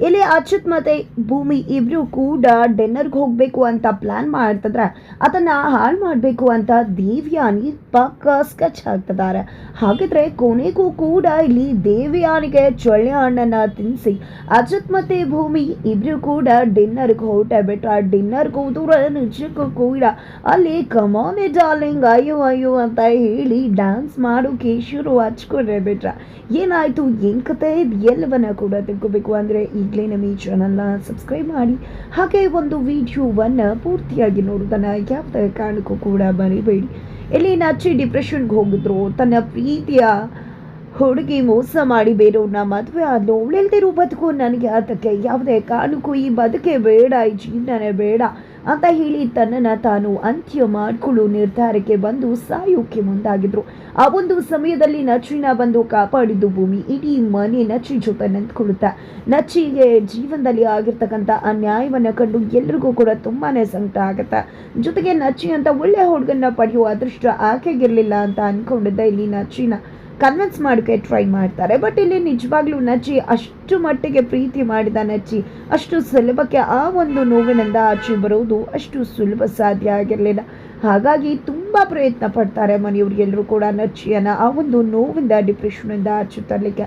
ಇಲ್ಲಿ ಅಚ್ಯುತ್ ಮತ್ತೆ ಭೂಮಿ ಇಬ್ರು ಕೂಡ ಡಿನ್ನರ್ಗೆ ಹೋಗಬೇಕು ಅಂತ ಪ್ಲಾನ್ ಮಾಡ್ತಿದ್ರೆ. ಅದನ್ನ ಹಾಳು ಮಾಡಬೇಕು ಅಂತ ದೇವ್ಯಾನಿ ಪಕ್ಕ ಸ್ಕೆಚ್ ಹಾಕ್ತಿದ್ದಾರೆ ಹಾಗಿದ್ರೆ ಕೊನೆಗೂ ಕೂಡ ಇಲ್ಲಿ ದೇವ್ಯಾನಿಗೆ ಚೊಳ್ಳೆ ಹಣ್ಣನ್ನ ತಿನ್ನಿಸಿ ಅಚ್ಯುತ್ ಮತ್ತೆ ಭೂಮಿ ಇಬ್ರು ಕೂಡ ಡಿನ್ನರ್ಗೆ ಹೊರಟೆ ಬಿಟ್ರೆ ಡಿನ್ನರ್ಗೆ ಹೋದ್ರೆ ನಿಜಕ್ಕೂ ಕೂಡ ಅಲ್ಲಿ ಕಮಾನೆ ಡಾರ್ಲಿಂಗ್ ಅಯ್ಯೋ ಅಯ್ಯೋ ಅಂತ ಹೇಳಿ ಡ್ಯಾನ್ಸ್ ಮಾಡೋಕೆ ಶುರು ಹಚ್ಕೊಂಡ್ರೆ ಬಿಟ್ರ. ಏನಾಯ್ತು? ಏನ್ ಕತೆ? ಎಲ್ಲವನ್ನ ಕೂಡ ತಿಳ್ಕೊಬೇಕು. ಅಂದ್ರೆ ಈಗಲೇ ನಮ್ಮ ಈ ಚಾನಲ್ನ ಸಬ್ಸ್ಕ್ರೈಬ್ ಮಾಡಿ, ಹಾಗೆ ಒಂದು ವಿಡಿಯೋವನ್ನ ಪೂರ್ತಿಯಾಗಿ ನೋಡೋದನ್ನ ಯಾವುದೇ ಕಾರಣಕ್ಕೂ ಕೂಡ ಮರಿಬೇಡಿ. ಎಲ್ಲಿ ನಾಚಿ ಡಿಪ್ರೆಷನ್ಗೆ ಹೋಗಿದ್ರು, ತನ್ನ ಪ್ರೀತಿಯ ಹುಡುಗಿ ಮೋಸ ಮಾಡಿ ಬೇರೆಯವ್ರನ್ನ ಮದುವೆ ಆದ್ಲು ಅವಳೆಲ್ದಿರೋ ಬದುಕು ನನಗೆ ಅದಕ್ಕೆ ಯಾವುದೇ ಕಾರಣಕ್ಕೂ ಈ ಬದುಕೆ ಬೇಡ, ಈ ಜೀವನನೇ ಬೇಡ. ಅಂತ ಹೇಳಿ ತನ್ನನ್ನು ತಾನು ಅಂತ್ಯ ಮಾಡಿಕೊಳ್ಳೋ ನಿರ್ಧಾರಕ್ಕೆ ಬಂದು ಸಾಯೋಕೆ ಮುಂದಾಗಿದ್ರು. ಆ ಒಂದು ಸಮಯದಲ್ಲಿ ನಚ್ಚಿನ ಬಂದು ಕಾಪಾಡಿದ್ದು ಭೂಮಿ. ಇಡೀ ಮನೆ ನಚ್ಚಿ ಜೊತೆ ನಿಂತ್ಕೊಳ್ಳುತ್ತೆ. ನಚ್ಚಿಗೆ ಜೀವನದಲ್ಲಿ ಆಗಿರ್ತಕ್ಕಂಥ ಅನ್ಯಾಯವನ್ನು ಕಂಡು ಎಲ್ರಿಗೂ ಕೂಡ ತುಂಬಾನೇ ಸಂಕಟ ಆಗುತ್ತೆ. ಜೊತೆಗೆ ನಚ್ಚಿ ಅಂತ ಒಳ್ಳೆ ಹುಡುಗನ್ನ ಪಡೆಯುವ ಅದೃಷ್ಟ ಆಕೆಗಿರಲಿಲ್ಲ ಅಂತ ಅನ್ಕೊಂಡಿದ್ದ ಇಲ್ಲಿ ನಚ್ಚಿನ ಕನ್ವಿನ್ಸ್ ಮಾಡೋಕ್ಕೆ ಟ್ರೈ ಮಾಡ್ತಾರೆ. ಬಟ್ ಇಲ್ಲಿ ನಿಜವಾಗ್ಲೂ ನಚ್ಚಿ ಅಷ್ಟು ಮಟ್ಟಿಗೆ ಪ್ರೀತಿ ಮಾಡಿದ ನಚ್ಚಿ ಅಷ್ಟು ಸುಲಭಕ್ಕೆ ಆ ಒಂದು ನೋವಿನಿಂದ ಆಚೆ ಬರೋದು ಅಷ್ಟು ಸುಲಭ ಸಾಧ್ಯ ಆಗಿರಲಿಲ್ಲ. ಹಾಗಾಗಿ ತುಂಬ ಪ್ರಯತ್ನ ಪಡ್ತಾರೆ ಮನೆಯವ್ರಿಗೆಲ್ಲರೂ ಕೂಡ ನಚ್ಚಿಯನ್ನು ಆ ಒಂದು ನೋವಿಂದ ಡಿಪ್ರೆಷನಿಂದ ಆಚೆ ತರಲಿಕ್ಕೆ.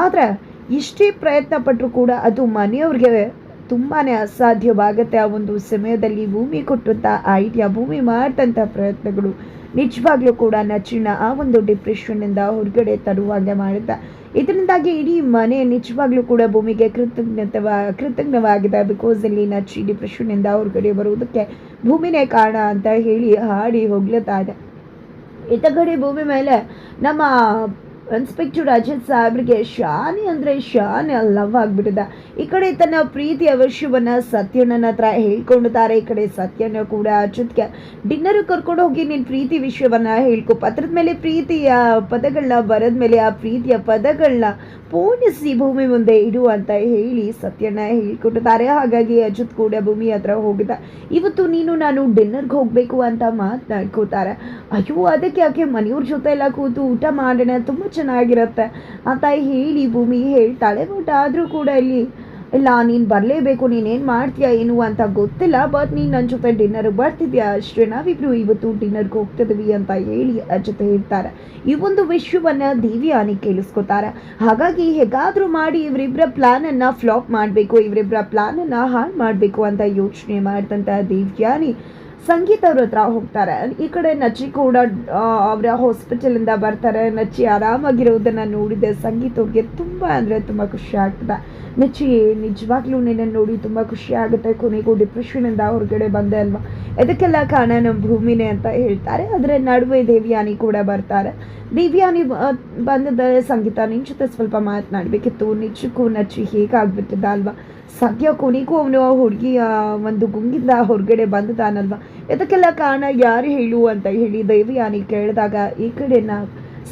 ಆದರೆ ಇಷ್ಟೇ ಪ್ರಯತ್ನ ಪಟ್ಟರು ಕೂಡ ಅದು ಮನೆಯವ್ರಿಗೆ ತುಂಬಾ ಅಸಾಧ್ಯವಾಗುತ್ತೆ ಆ ಒಂದು ಸಮಯದಲ್ಲಿ ಭೂಮಿ ಕೊಟ್ಟಂಥ ಐಡಿಯಾ ಭೂಮಿ ಮಾಡಿದಂಥ ಪ್ರಯತ್ನಗಳು. ನಿಜವಾಗ್ಲೂ ಕೂಡ ನಚ್ಚಿನ ಆ ಒಂದು ಡಿಪ್ರೆಷನ್ನಿಂದ ಹೊರಗಡೆ ತರುವಾಗೆ ಮಾಡುತ್ತೆ. ಇದರಿಂದಾಗಿ ಇಡೀ ಮನೆ ನಿಜವಾಗ್ಲೂ ಕೂಡ ಭೂಮಿಗೆ ಕೃತಜ್ಞತೆ ಕೃತಜ್ಞವಾಗಿದೆ ಬಿಕಾಸ್ ಇಲ್ಲಿ ನಚ್ಚಿ ಡಿಪ್ರೆಷನ್ನಿಂದ ಹೊರಗಡೆ ಬರುವುದಕ್ಕೆ ಭೂಮಿನೇ ಕಾರಣ ಅಂತ ಹೇಳಿ ಹಾಡಿ ಹೋಗ್ಲತ್ತಾ ಇದೆ ಇತಗಡೆ ಭೂಮಿ ಮೇಲೆ ನಮ್ಮ ಇನ್ಸ್ಪೆಕ್ಟರ್ ಅಜಿತ್ ಸಾಹೇಬ್ರಿಗೆ ಶಾನಿ ಅಂದರೆ ಶಾನೆ ಲವ್ ಆಗಿಬಿಟ್ಟಿದ್ದ ಈ ಕಡೆ ತನ್ನ ಪ್ರೀತಿ ಅವಶ್ಯವನ್ನು ಸತ್ಯಣ್ಣನ ಹತ್ರ ಹೇಳ್ಕೊಂಡಿದ್ದಾರೆ. ಈ ಕಡೆ ಸತ್ಯಣ್ಣ ಕೂಡ ಅಜಿತ್ಗೆ ಡಿನ್ನರ್ ಕರ್ಕೊಂಡು ಹೋಗಿ ನೀನು ಪ್ರೀತಿ ವಿಷಯವನ್ನು ಹೇಳ್ಕೊ. ಪತ್ರದ ಮೇಲೆ ಪ್ರೀತಿಯ ಪದಗಳನ್ನ ಬರೆದ ಮೇಲೆ ಆ ಪ್ರೀತಿಯ ಪದಗಳನ್ನ ಪೋಣಿಸಿ ಭೂಮಿ ಮುಂದೆ ಇಡು ಅಂತ ಹೇಳಿ ಸತ್ಯಣ್ಣ ಹೇಳ್ಕೊಟ್ಟಿದ್ದಾರೆ ಹಾಗಾಗಿ ಅಜಿತ್ ಕೂಡ ಭೂಮಿ ಹತ್ರ ಹೋಗಿದ್ದ ಇವತ್ತು ನೀನು ನಾನು ಡಿನ್ನರ್ಗೆ ಹೋಗಬೇಕು ಅಂತ ಮಾತನಾಡ್ಕೋತಾರೆ ಅಯ್ಯೋ, ಅದಕ್ಕೆ ಯಾಕೆ ಮನೆಯವ್ರ ಜೊತೆ ಎಲ್ಲ ಕೂತು ಊಟ ಮಾಡೋಣ. ತುಂಬ ಚೆನ್ನಾಗಿರುತ್ತೆ. ಅಂತ ಹೇಳಿ, ಭೂಮಿ ಹೇಳ್ತಾಳೆ ಬಟ್ ಆದರೂ ಕೂಡ ಇಲ್ಲಿ, ಇಲ್ಲ, ನೀನು ಬರಲೇಬೇಕು, ನೀನೇನು ಮಾಡ್ತೀಯಾ, ಏನು ಅಂತ ಗೊತ್ತಿಲ್ಲ ಬಟ್ ನೀನು ನನ್ನ ಜೊತೆ ಡಿನ್ನರ್ಗೆ ಬರ್ತಿದ್ಯಾ, ಅಷ್ಟೇ, ನಾವಿಬ್ರು ಇವತ್ತು ಡಿನ್ನರ್ಗೆ ಹೋಗ್ತಿದ್ವಿ ಅಂತ ಹೇಳಿ ಜೊತೆ ಹೇಳ್ತಾರೆ. ಈ ಒಂದು ವಿಷಯವನ್ನ ದಿವ್ಯಾನಿ ಕೇಳಿಸ್ಕೊತಾರೆ. ಹಾಗಾಗಿ ಹೇಗಾದರೂ ಮಾಡಿ ಇವರಿಬ್ಬರ ಪ್ಲಾನನ್ನು ಫ್ಲಾಪ್ ಮಾಡಬೇಕು ಇವರಿಬ್ಬರ ಪ್ಲಾನನ್ನು ಹಾಳು ಮಾಡಬೇಕು ಅಂತ ಯೋಚನೆ ಮಾಡಿದಂಥ ದಿವ್ಯಾನಿ. ಸಂಗೀತ ಅವ್ರ ಹತ್ರ ಹೋಗ್ತಾರೆ. ಈ ಕಡೆ ನಚ್ಚಿ ಕೂಡ ಅವರ ಹಾಸ್ಪಿಟಲಿಂದ ಬರ್ತಾರೆ. ನಚ್ಚಿ ಆರಾಮಾಗಿರೋದನ್ನು ನೋಡಿದೆ. ಸಂಗೀತ ಅವ್ರಿಗೆ ತುಂಬ ಅಂದರೆ ತುಂಬ ಖುಷಿ ಆಗ್ತದೆ. ನಚ್ಚಿ ನಿಜವಾಗ್ಲೂ ನಿನ್ನ ನೋಡಿ ತುಂಬ ಖುಷಿ ಆಗುತ್ತೆ. ಕೊನೆಗೂ ಡಿಪ್ರೆಷನಿಂದ ಹೊರಗಡೆ ಬಂದೆ ಅಲ್ವಾ? ಇದಕ್ಕೆಲ್ಲ ಕಾರಣ ನಮ್ಮ ಭೂಮಿನೇ ಅಂತ ಹೇಳ್ತಾರೆ. ಅದರ ನಡುವೆ ದೇವ್ಯಾನಿ ಕೂಡ ಬರ್ತಾರೆ. ದೇವ್ಯಾನಿ ಬಂದದ ಸಂಗೀತ ನಿನ್ನ ಸ್ವಲ್ಪ ಮಾತನಾಡಬೇಕಿತ್ತು. ನಿಜಕ್ಕೂ ನಚ್ಚಿ ಹೇಗಾಗ್ಬಿಟ್ಟಿದ್ದ ಅಲ್ವಾ? ಸದ್ಯ ಕೊನೆಗೂ ಅವನು ಹುಡುಗಿಯ ಒಂದು ಗುಂಗಿಂದ ಹೊರಗಡೆ ಬಂದದಾನಲ್ವಾ? ಇದಕ್ಕೆಲ್ಲ ಕಾರಣ ಯಾರು ಹೇಳು ಅಂತ ಹೇಳಿ ದೈವಯಾನಿ ಕೇಳಿದಾಗ, ಈ ಕಡೆ ನಾ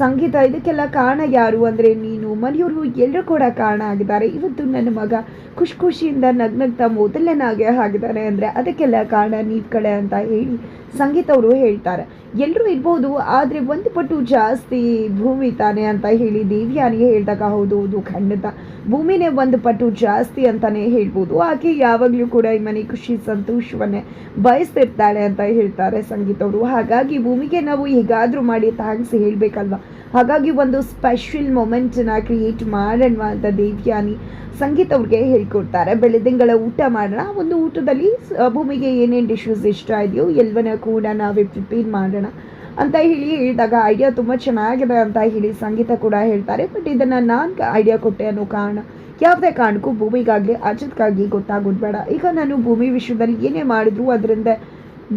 ಸಂಗೀತ, ಇದಕ್ಕೆಲ್ಲ ಕಾರಣ ಯಾರು? ಅಂದರೆ, ನೀನು ಮನೆಯವರು ಎಲ್ಲರೂ ಕೂಡ ಕಾರಣ ಆಗಿದ್ದಾರೆ. ಇವತ್ತು ನನ್ನ ಮಗ ಖುಷಿ ಖುಷಿಯಿಂದ ನಗ್ನಗ್ತಾ ಮೊದಲನಾಗೆ ಆಗಿದ್ದಾನೆ ಅಂದರೆ, ಅದಕ್ಕೆಲ್ಲ ಕಾರಣ ನೀವು ಕಡೆ ಅಂತ ಹೇಳಿ ಸಂಗೀತ ಅವರು ಹೇಳ್ತಾರೆ. ಎಲ್ಲರೂ ಇರ್ಬೋದು, ಆದರೆ ಒಂದು ಪಟ್ಟು ಜಾಸ್ತಿ ಭೂಮಿ ತಾನೆ ಅಂತ ಹೇಳಿ ದೇವ್ಯಾನಿಗೆ ಹೇಳಿದಾಗ, ಹೌದು ಹೌದು, ಖಂಡಿತ. ಭೂಮಿನೇ ಒಂದು ಪಟ್ಟು ಜಾಸ್ತಿ ಅಂತಲೇ ಹೇಳ್ಬೋದು. ಆಕೆ ಯಾವಾಗಲೂ ಕೂಡ ಈ ಮನೆ ಖುಷಿ, ಸಂತೋಷವನ್ನೇ ಬಯಸ್ತಿರ್ತಾಳೆ ಅಂತ ಹೇಳ್ತಾರೆ ಸಂಗೀತ ಅವರು. ಹಾಗಾಗಿ ಭೂಮಿಗೆ ನಾವು ಹೇಗಾದರೂ ಮಾಡಿ ಥ್ಯಾಂಕ್ಸ್ ಹೇಳಬೇಕಲ್ವ? ಹಾಗಾಗಿ ಒಂದು ಸ್ಪೆಷಲ್ ಮೊಮೆಂಟನ್ನ ಕ್ರಿಯೇಟ್ ಮಾಡೋಣ ಅಂತ ದೇವ್ಯಾನಿ ಸಂಗೀತ ಅವ್ರಿಗೆ ಹೇಳ್ಕೊಡ್ತಾರೆ. ಬೆಳೆದಿಂಗಳ ಊಟ ಮಾಡೋಣ. ಒಂದು ಊಟದಲ್ಲಿ ಭೂಮಿಗೆ ಏನೇನು ಡಿಶಸ್ ಇಷ್ಟ ಇದೆಯೋ ಎಲ್ಲವನ್ನ ಕೂಡ ನಾವೇ ಪ್ರಿಪೇರ್ ಮಾಡೋಣ. ಅಂತ ಹೇಳಿ ಹೇಳಿದಾಗ ಐಡಿಯಾ ತುಂಬ ಚೆನ್ನಾಗಿದೆ ಅಂತ ಹೇಳಿ ಸಂಗೀತ ಕೂಡ ಹೇಳ್ತಾರೆ. ಬಟ್ ಇದನ್ನು ನಾನು ಐಡಿಯಾ ಕೊಟ್ಟೆ ಅನ್ನೋ ಕಾರಣ, ಯಾವುದೇ ಕಾರಣಕ್ಕೂ ಭೂಮಿಗಾಗಲಿ ಅಜಿತ್ಗಾಗಿ ಗೊತ್ತಾಗೋದು ಬೇಡ. ಈಗ ನಾನು ಭೂಮಿ ವಿಷಯದಲ್ಲಿ ಏನೇ ಮಾಡಿದ್ರು ಅದರಿಂದ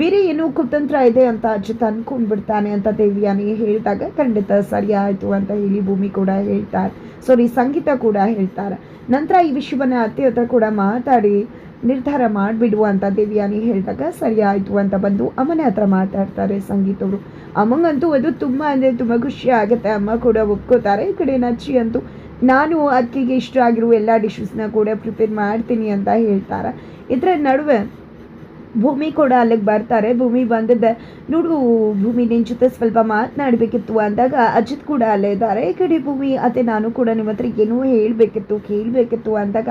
ಬೇರೆ ಏನೋ ಕುತಂತ್ರ ಇದೆ ಅಂತ ಅಜಿತ್ ಅನ್ಕೊಂಡ್ಬಿಡ್ತಾನೆ ಅಂತ ದೇವಿಯಾನಿ ಹೇಳಿದಾಗ ಖಂಡಿತ ಸರಿ ಆಯಿತು ಅಂತ ಹೇಳಿ ಭೂಮಿ ಕೂಡ ಹೇಳ್ತಾರೆ. ಸಾರಿ ಸಂಗೀತ ಕೂಡ ಹೇಳ್ತಾರೆ. ನಂತರ ಈ ವಿಷಯವನ್ನು ಅತ್ತೆ ಹತ್ರ ಕೂಡ ಮಾತಾಡಿ ನಿರ್ಧಾರ ಮಾಡಿಬಿಡುವ ಅಂತ ದೇವಿಯಾನಿ ಹೇಳಿದಾಗ ಸರಿ ಆಯಿತು ಅಂತ ಬಂದು ಅಮ್ಮನ ಹತ್ರ ಮಾತಾಡ್ತಾರೆ ಸಂಗೀತವರು. ಅಮ್ಮಂಗಂತೂ ಅದು ತುಂಬ ಅಂದರೆ ತುಂಬ ಖುಷಿ ಆಗುತ್ತೆ. ಅಮ್ಮ ಕೂಡ ಒಪ್ಕೋತಾರೆ. ಈ ಕಡೆ ನಚ್ಚಿ ಅಂತೂ ನಾನು ಅಕ್ಕಿಗೆ ಇಷ್ಟ ಆಗಿರುವ ಎಲ್ಲ ಡಿಶಸ್ನ ಕೂಡ ಪ್ರಿಪೇರ್ ಮಾಡ್ತೀನಿ ಅಂತ ಹೇಳ್ತಾರೆ. ಇದರ ನಡುವೆ ಭೂಮಿ ಕೂಡ ಅಲ್ಲಿಗೆ ಬರ್ತಾರೆ. ಭೂಮಿ ಬಂದಿದ್ದೆ ನೋಡು, ಭೂಮಿ ನಿನ್ನ ಜೊತೆ ಸ್ವಲ್ಪ ಮಾತನಾಡಬೇಕಿತ್ತು ಅಂದಾಗ ಅಜಿತ್ ಕೂಡ ಅಲ್ಲೇ ಇದ್ದಾರೆ. ಈ ಕಡೆ ಭೂಮಿ ಅತ್ತೆ ನಾನು ಕೂಡ ನಿಮ್ಮ ಹತ್ರ ಏನೋ ಹೇಳಬೇಕಿತ್ತು, ಕೇಳಬೇಕಿತ್ತು ಅಂದಾಗ,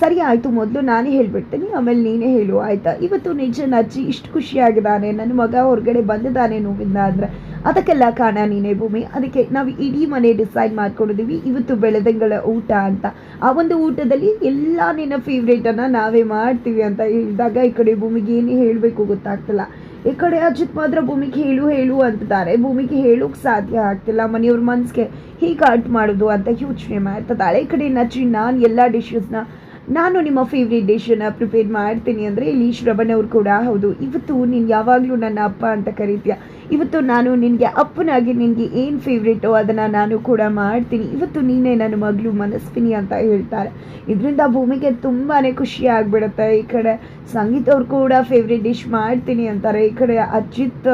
ಸರಿ ಆಯಿತು, ಮೊದಲು ನಾನೇ ಹೇಳ್ಬಿಡ್ತೀನಿ, ಆಮೇಲೆ ನೀನೇ ಹೇಳು. ಆಯಿತಾ? ಇವತ್ತು ನಿಜ ಅಜ್ಜಿ ಇಷ್ಟು ಖುಷಿಯಾಗಿದ್ದಾನೆ. ನನ್ನ ಮಗ ಹೊರಗಡೆ ಬಂದಿದ್ದಾನೆ ನೋವಿಂದ ಅಂದರೆ. ಅದಕ್ಕೆಲ್ಲ ಕಾರಣ ನೀನೇ ಭೂಮಿ. ಅದಕ್ಕೆ ನಾವು ಇಡೀ ಮನೆ ಡಿಸೈಡ್ ಮಾಡ್ಕೊಂಡಿದ್ದೀವಿ ಇವತ್ತು ಬೆಳೆದಂಗಳ ಊಟ ಅಂತ. ಆ ಒಂದು ಊಟದಲ್ಲಿ ಎಲ್ಲ ನಿನ್ನ ಫೇವ್ರೇಟನ್ನು ನಾವೇ ಮಾಡ್ತೀವಿ ಅಂತ ಹೇಳಿದಾಗ ಈ ಕಡೆ ಭೂಮಿಗೆ ಏನು ಹೇಳಬೇಕು ಗೊತ್ತಾಗ್ತಿಲ್ಲ. ಈ ಕಡೆ ಅಜಿತ್ ಮಾತ್ರ ಭೂಮಿಗೆ ಹೇಳು ಹೇಳು ಅಂತಿದ್ದಾರೆ. ಭೂಮಿಗೆ ಹೇಳೋಕೆ ಸಾಧ್ಯ ಆಗ್ತಿಲ್ಲ. ಮನೆಯವ್ರ ಮನಸ್ಸಿಗೆ ಹೀಗೆ ಅರ್ಟ್ ಮಾಡೋದು ಅಂತ ಯೋಚನೆ ಮಾಡ್ತಿದ್ದಾಳೆ. ಈ ಕಡೆ ನಚ್ಚಿ ನಾನು ಎಲ್ಲ ಡಿಶಸ್ನ ನಾನು ನಿಮ್ಮ ಫೇವ್ರೇಟ್ ಡಿಶನ್ನು ಪ್ರಿಪೇರ್ ಮಾಡ್ತೀನಿ ಅಂದರೆ ಇಲ್ಲಿ ಶ್ರವಣವ್ರು ಕೂಡ ಹೌದು. ಇವತ್ತು ನೀನು ಯಾವಾಗಲೂ ನನ್ನ ಅಪ್ಪ ಅಂತ ಕರೀತೀಯ. ಇವತ್ತು ನಾನು ನಿನಗೆ ಅಪ್ಪನಾಗಿ ನಿನಗೆ ಏನು ಫೇವ್ರೇಟೋ ಅದನ್ನು ನಾನು ಕೂಡ ಮಾಡ್ತೀನಿ. ಇವತ್ತು ನೀನೇ ನನ್ನ ಮಗಳು ಮನಸ್ವಿನಿ ಅಂತ ಹೇಳ್ತಾರೆ. ಇದರಿಂದ ಭೂಮಿಗೆ ತುಂಬಾ ಖುಷಿ ಆಗಿಬಿಡುತ್ತೆ. ಈ ಕಡೆ ಸಂಗೀತ ಅವ್ರು ಕೂಡ ಫೇವ್ರೇಟ್ ಡಿಶ್ ಮಾಡ್ತೀನಿ ಅಂತಾರೆ. ಈ ಕಡೆ ಅಜಿತ್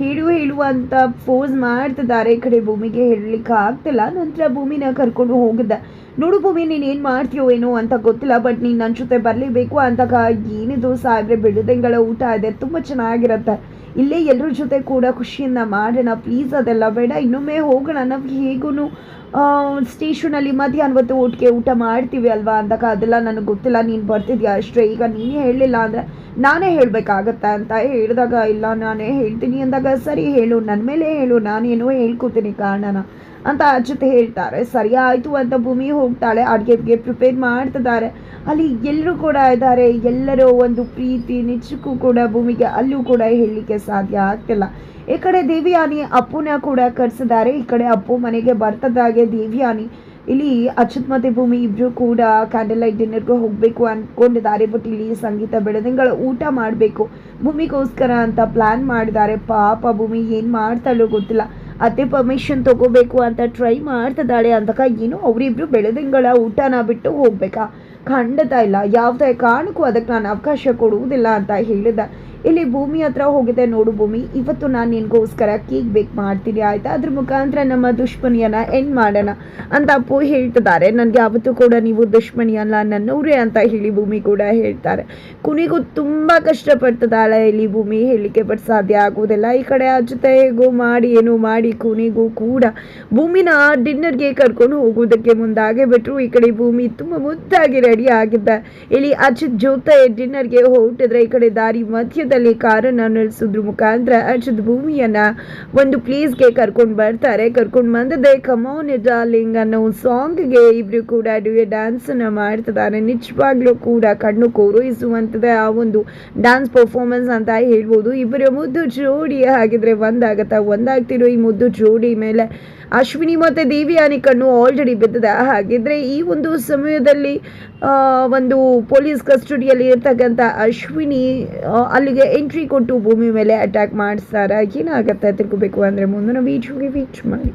ಹೇಳು ಹೇಳುವ ಅಂತ ಫೋಸ್ ಮಾಡ್ತಿದ್ದಾರೆ. ಈ ಕಡೆ ಭೂಮಿಗೆ ಹೇಳಲಿಕ್ಕೆ ಆಗ್ತಿಲ್ಲ. ನಂತರ ಭೂಮಿನ ಕರ್ಕೊಂಡು ಹೋಗಿದ್ದೆ. ನೋಡು ಭೂಮಿ, ನೀನು ಏನು ಮಾಡ್ತೀಯೋ ಏನೋ ಅಂತ ಗೊತ್ತಿಲ್ಲ. ಬಟ್ ನೀನು ನನ್ನ ಜೊತೆ ಬರಲೇಬೇಕು ಅಂದಾಗ ಏನಿದು? ಸಾಯ್ರೆ ಬೆಳೆದಂಗಳ ಊಟ ಇದೆ. ತುಂಬ ಚೆನ್ನಾಗಿರುತ್ತೆ. ಇಲ್ಲೇ ಎಲ್ಲರ ಜೊತೆ ಕೂಡ ಖುಷಿಯಿಂದ ಮಾಡೋಣ ಪ್ಲೀಸ್ ಅದೆಲ್ಲ ಬೇಡ. ಇನ್ನೊಮ್ಮೆ ಹೋಗೋಣ, ನಾವು ಹೇಗೂ ಸ್ಟೇಷನಲ್ಲಿ ಮಧ್ಯಾಹ್ನ ಹೊತ್ತು ಊಟಕ್ಕೆ ಊಟ ಮಾಡ್ತೀವಿ ಅಲ್ವಾ ಅಂದಾಗ ಅದೆಲ್ಲ ನನಗೆ ಗೊತ್ತಿಲ್ಲ. ನೀನು ಬರ್ತಿದ್ಯಾ ಅಷ್ಟೇ? ಈಗ ನೀನೇ ಹೇಳಲಿಲ್ಲ ಅಂದರೆ ನಾನೇ ಹೇಳಬೇಕಾಗತ್ತಾ ಅಂತ ಹೇಳಿದಾಗ, ಇಲ್ಲ, ನಾನೇ ಹೇಳ್ತೀನಿ ಅಂದಾಗ, ಸರಿ ಹೇಳು ನನ್ನ ಮೇಲೆ ಹೇಳು, ನಾನೇನೋ ಹೇಳ್ಕೊತೀನಿ ಕಾರಣನ ಅಂತ ಅಜಿತ್ ಹೇಳ್ತಾರೆ. ಸರಿ ಆಯಿತು ಅಂತ ಭೂಮಿ ಹೋಗ್ತಾಳೆ. ಅಡುಗೆಗೆ ಪ್ರಿಪೇರ್ ಮಾಡ್ತಿದ್ದಾರೆ. ಅಲ್ಲಿ ಎಲ್ಲರೂ ಕೂಡ ಇದ್ದಾರೆ. ಎಲ್ಲರೂ ಒಂದು ಪ್ರೀತಿ ನಿಜಕ್ಕೂ ಕೂಡ ಭೂಮಿಗೆ ಅಲ್ಲೂ ಕೂಡ ಹೇಳಲಿಕ್ಕೆ ಸಾಧ್ಯ ಆಗ್ತಿಲ್ಲ. ಈ ಕಡೆ ದೇವಿಯಾನಿ ಅಪ್ಪುನ ಕೂಡ ಕರೆಸಿದ್ದಾರೆ. ಈ ಕಡೆ ಅಪ್ಪು ಮನೆಗೆ ಬರ್ತದಾಗೆ ದೇವಿಯಾನಿ. ಇಲ್ಲಿ ಅಚ್ಯುತ್ ಮತ್ತು ಭೂಮಿ ಇಬ್ಬರು ಕೂಡ ಕ್ಯಾಂಡಲ್ ಲೈಟ್ ಡಿನ್ನರ್ಗೆ ಹೋಗಬೇಕು ಅಂದ್ಕೊಂಡಿದ್ದಾರೆ ಬಟ್ ಇಲ್ಲಿ ಸಂಗೀತ ಬೆಳೆದಂಗಳ ಊಟ ಮಾಡಬೇಕು. ಭೂಮಿಗೋಸ್ಕರ ಅಂತ ಪ್ಲ್ಯಾನ್ ಮಾಡಿದ್ದಾರೆ. ಪಾಪ ಭೂಮಿ ಏನು ಮಾಡ್ತಾಳೋ ಗೊತ್ತಿಲ್ಲ. ಅತ್ತೆ ಪರ್ಮಿಷನ್ ತಗೋಬೇಕು ಅಂತ ಟ್ರೈ ಮಾಡ್ತಿದ್ದಾಳೆ ಅಂತಕ ಏನು ಅವರಿಬ್ರು ಬೆಳೆದಿಂಗಳ ಊಟನ ಬಿಟ್ಟು ಹೋಗ್ಬೇಕಾ? ಖಂಡಿತ ಇಲ್ಲ. ಯಾವುದೇ ಕಾರಣಕ್ಕೂ ಅದಕ್ಕೆ ನಾನು ಅವಕಾಶ ಕೊಡುವುದಿಲ್ಲ ಅಂತ ಹೇಳಿದ ಇಲ್ಲಿ ಭೂಮಿ ಹತ್ರ ಹೋಗಿದೆ ನೋಡು ಭೂಮಿ. ಇವತ್ತು ನಾನು ನಿನಗೋಸ್ಕರ ಕೇಕ್ ಬೇಕ್ ಮಾಡ್ತೀನಿ, ಆಯ್ತಾ? ಅದ್ರ ಮುಖಾಂತರ ನಮ್ಮ ದುಶ್ಮನಿಯನ್ನ ಎಂಡ್ ಮಾಡೋಣ ಅಂತ ಅಪ್ಪು ಹೇಳ್ತಿದ್ದಾರೆ. ನನಗೆ ಯಾವತ್ತೂ ಕೂಡ ನೀವು ದುಶ್ಮನಿ ಅಲ್ಲ ನನ್ನವರೇ ಅಂತ ಹೇಳಿ ಭೂಮಿ ಕೂಡ ಹೇಳ್ತಾರೆ. ಕುನಿಗೂ ತುಂಬ ಕಷ್ಟಪಡ್ತದಾಳೆ ಇಲ್ಲಿ ಭೂಮಿ, ಹೇಳಲಿಕ್ಕೆ ಬಟ್ ಸಾಧ್ಯ ಆಗುವುದಿಲ್ಲ. ಈ ಕಡೆ ಹೇಗೋ ಮಾಡಿ, ಏನೋ ಮಾಡಿ ಕುನಿಗೂ ಕೂಡ. ಭೂಮಿನ ಡಿನ್ನರ್ಗೆ ಕರ್ಕೊಂಡು ಹೋಗೋದಕ್ಕೆ ಮುಂದಾಗೆ ಬಿಟ್ಟರು ಈ ಕಡೆ ಭೂಮಿ ತುಂಬ ಮುದ್ದಾಗಿ ರೆಡಿ ಆಗಿದ್ದ. ಇಲ್ಲಿ ಅಜಿತ್ ಜೊತೆ ಡಿನ್ನರ್ಗೆ ಹೊರಟಿದ್ರೆ ಈ ಕಡೆ ದಾರಿ ಮಧ್ಯದಲ್ಲಿ ಕಾರನ್ನು ನಿಲ್ಲಿಸೋದ್ರ. ಮುಖಾಂತರ ಅಜಿತ್ ಭೂಮಿಯನ್ನ ಒಂದು ಪ್ಲೇಸ್ಗೆ ಕರ್ಕೊಂಡು ಬರ್ತಾರೆ. ಕರ್ಕೊಂಡು ಬಂದದೆ ಕಮೌನ್ ಡಾರ್ಲಿಂಗ್ ಅನ್ನೋ ಸಾಂಗ್ಗೆ ಇಬ್ರು ಕೂಡ ಡ್ಯೂಯೆ ಡ್ಯಾನ್ಸ್ ಅನ್ನ ಮಾಡ್ತಿದ್ದಾರೆ. ನಿಜವಾಗ್ಲೂ ಕೂಡ ಕಣ್ಣು ಕೋರೈಸುವಂತದ ಆ ಒಂದು ಡ್ಯಾನ್ಸ್ ಪರ್ಫಾರ್ಮೆನ್ಸ್ ಅಂತ ಹೇಳ್ಬೋದು. ಇಬ್ಬರ ಮುದ್ದು ಜೋಡಿ ಹಾಗಿದ್ರೆ ಒಂದಾಗತ್ತಾ? ಒಂದಾಗ್ತಿರೋ ಈ ಮುದ್ದು ಜೋಡಿ ಮೇಲೆ ಅಶ್ವಿನಿ ಮತ್ತು ದೇವಿಯಾನಿ ಕಣ್ಣು ಆಲ್ರೆಡಿ ಬಿದ್ದಿದೆ ಹಾಗಿದ್ರೆ ಈ ಒಂದು ಸಮಯದಲ್ಲಿ ಒಂದು ಪೊಲೀಸ್ ಕಸ್ಟಡಿಯಲ್ಲಿ ಇರ್ತಕ್ಕಂಥ ಅಶ್ವಿನಿ ಆ, ಅಲ್ಲಿಗೆ ಎಂಟ್ರಿ ಕೊಟ್ಟು ಭೂಮಿ ಮೇಲೆ ಅಟ್ಯಾಕ್ ಮಾಡಿಸ್ತಾರೆ ಏನಾಗತ್ತೆ ತಿರ್ಕೋಬೇಕು ಅಂದರೆ ಮುಂದಿನ ವೀಡಿಯೋಗೆ ವೀಚ್ ಮಾಡಿ.